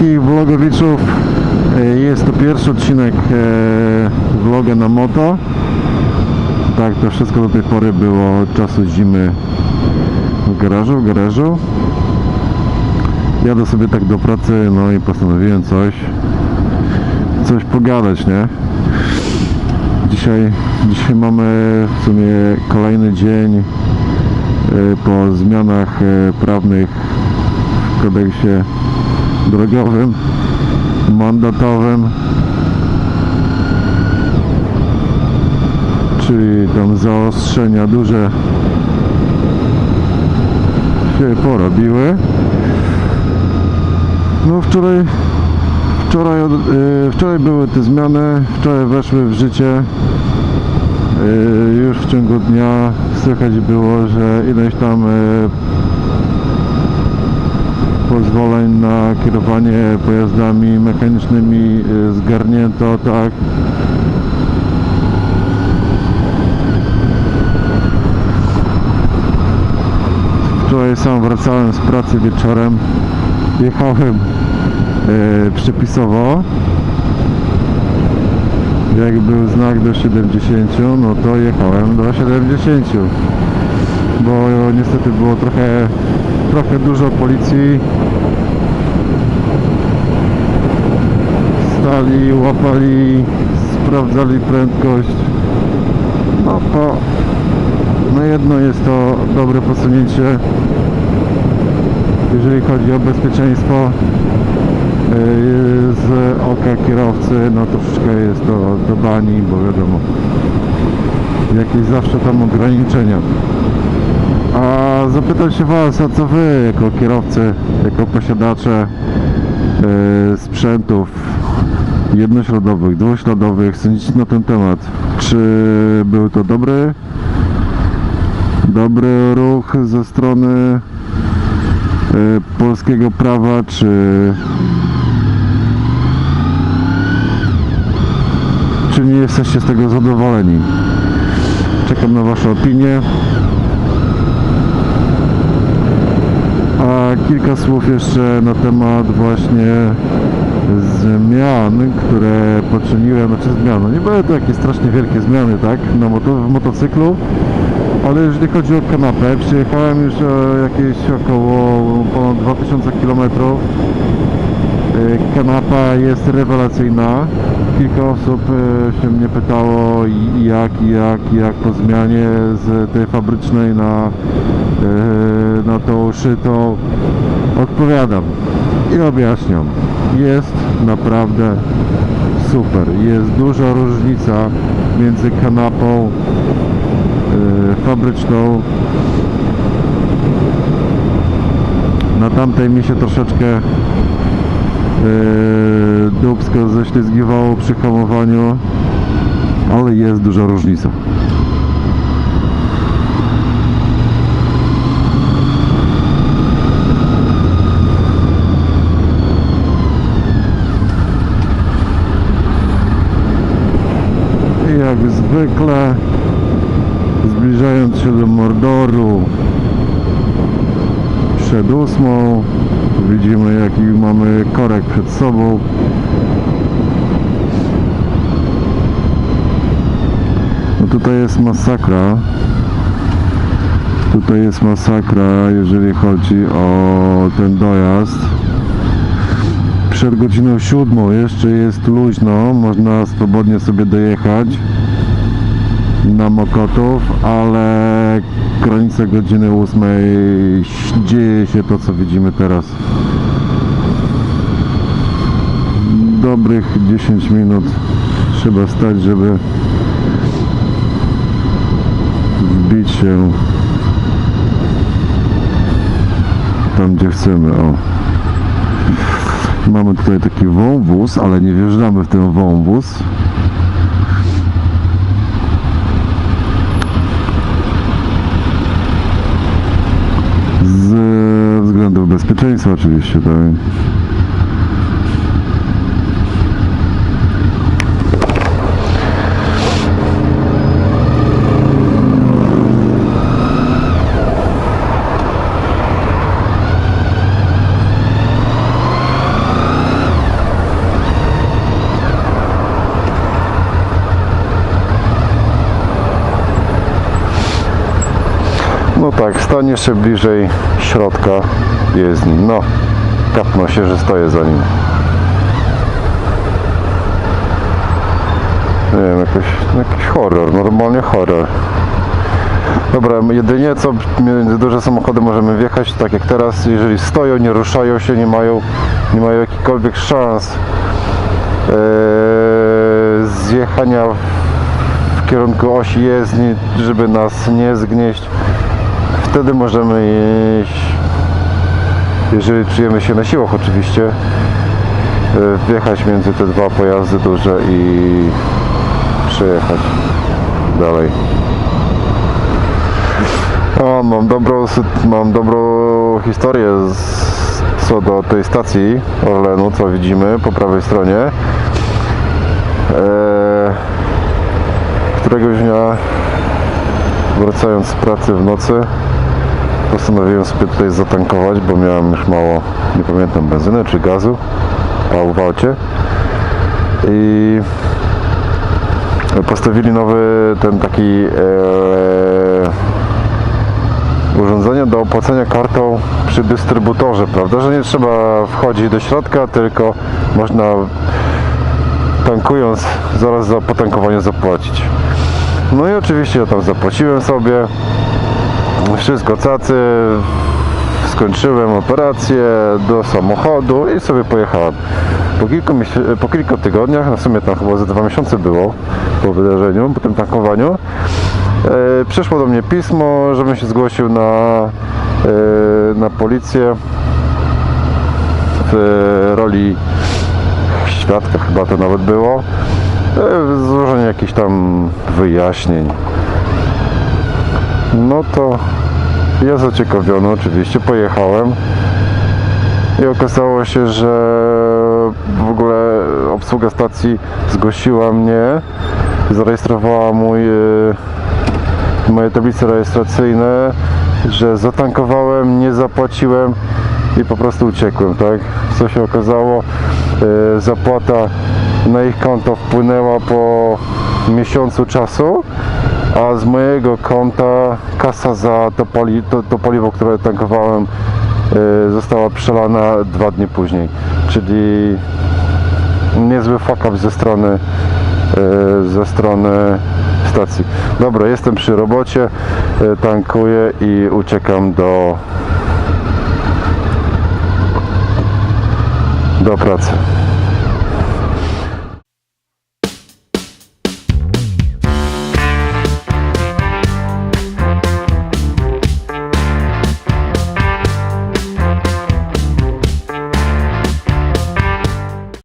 wszystkich vlogowiczów. E, Jest to pierwszy odcinek e, vloga na moto. Tak, to wszystko do tej pory było od czasu zimy w garażu, w garażu. Jadę sobie tak do pracy, no i postanowiłem coś, coś pogadać, nie? Dzisiaj, dzisiaj mamy w sumie kolejny dzień e, po zmianach prawnych w kodeksie drogowym, mandatowym, czyli tam zaostrzenia duże się porobiły. No wczoraj, wczoraj, e, wczoraj były te zmiany, wczoraj weszły w życie. E, Już w ciągu dnia słychać było, że ileś tam e, pozwoleń na kierowanie pojazdami mechanicznymi e, zgarnięto, tak. Wczoraj sam wracałem z pracy wieczorem. Jechałem e, przepisowo. Jak był znak do 70, no to jechałem do 70. Bo niestety było trochę, trochę dużo policji. Stali, łapali, sprawdzali prędkość. No to na jedno jest to dobre posunięcie jeżeli chodzi o bezpieczeństwo yy, z oka kierowcy, no troszeczkę jest to do bani, bo wiadomo, jakieś zawsze tam ograniczenia. A zapytam się Was, a co Wy jako kierowcy, jako posiadacze yy, sprzętów jednośladowych, dwuśladowych sądzicie na ten temat? Czy był to dobry, dobry ruch ze strony e, polskiego prawa, czy czy nie jesteście z tego zadowoleni? Czekam na Wasze opinie. A kilka słów jeszcze na temat właśnie zmian, które poczyniłem, znaczy zmian, no nie były to jakieś strasznie wielkie zmiany, tak, na moto, w motocyklu, ale jeżeli chodzi o kanapę, przyjechałem już e, jakieś około ponad 2000 km. E, Kanapa jest rewelacyjna. Kilka osób e, się mnie pytało jak, jak, jak po zmianie z tej fabrycznej na, e, na tą szytą. Odpowiadam i objaśniam. Jest naprawdę super. Jest duża różnica między kanapą fabryczną. Na tamtej mi się troszeczkę dubsko ześlizgiwało przy hamowaniu, ale jest duża różnica. Jak zwykle zbliżając się do Mordoru przed ósmą widzimy jaki mamy korek przed sobą. No tutaj jest masakra. Tutaj jest masakra jeżeli chodzi o ten dojazd. Przed godziną siódmą jeszcze jest luźno można swobodnie sobie dojechać na Mokotów, ale granica godziny 8 dzieje się to, co widzimy teraz. Dobrych 10 minut trzeba stać, żeby wbić się tam, gdzie chcemy. O. Mamy tutaj taki wąwóz, ale nie wjeżdżamy w ten wąwóz. Z bezpieczeństwa oczywiście, tak. Tak, stań jeszcze bliżej środka jezdni. No, kapnął się, że stoję za nim. Nie wiem, jakiś, jakiś horror, normalnie horror. Dobra, jedynie co między duże samochody możemy wjechać, tak jak teraz, jeżeli stoją, nie ruszają się, nie mają, nie mają jakichkolwiek szans e, zjechania w kierunku osi jezdni, żeby nas nie zgnieść. Wtedy możemy iść, jeżeli czujemy się na siłach oczywiście, e, wjechać między te dwa pojazdy duże i przejechać dalej. O, mam dobrą, mam dobrą historię z, co do tej stacji Orlenu, co widzimy po prawej stronie. Eee, któregoś dnia wracając z pracy w nocy postanowiłem sobie tutaj zatankować, bo miałem już mało, nie pamiętam, benzyny czy gazu, a w. I postawili nowy ten taki eee, urządzenie do opłacenia kartą przy dystrybutorze, prawda? Że nie trzeba wchodzić do środka, tylko można tankując zaraz za potankowanie zapłacić. No i oczywiście ja tam zapłaciłem sobie. Wszystko cacy. Skończyłem operację do samochodu i sobie pojechałem. Po kilku, po kilku tygodniach, na sumie tam chyba ze dwa miesiące było po wydarzeniu, po tym tankowaniu, E, przyszło do mnie pismo, żebym się zgłosił na, e, na policję w roli świadka, chyba to nawet było. E, złożenie jakichś tam wyjaśnień. No to ja zaciekawiony oczywiście pojechałem i okazało się, że w ogóle obsługa stacji zgłosiła mnie, zarejestrowała mój e, moje tablice rejestracyjne, że zatankowałem, nie zapłaciłem i po prostu uciekłem, tak? Co się okazało, e, zapłata na ich konto wpłynęła po miesiącu czasu, a z mojego konta kasa za to, pali, to, to paliwo, które tankowałem, e, została przelana dwa dni później, czyli niezły fuck up ze strony e, ze strony stacji. Dobra, jestem przy robocie, e, tankuję i uciekam do do pracy.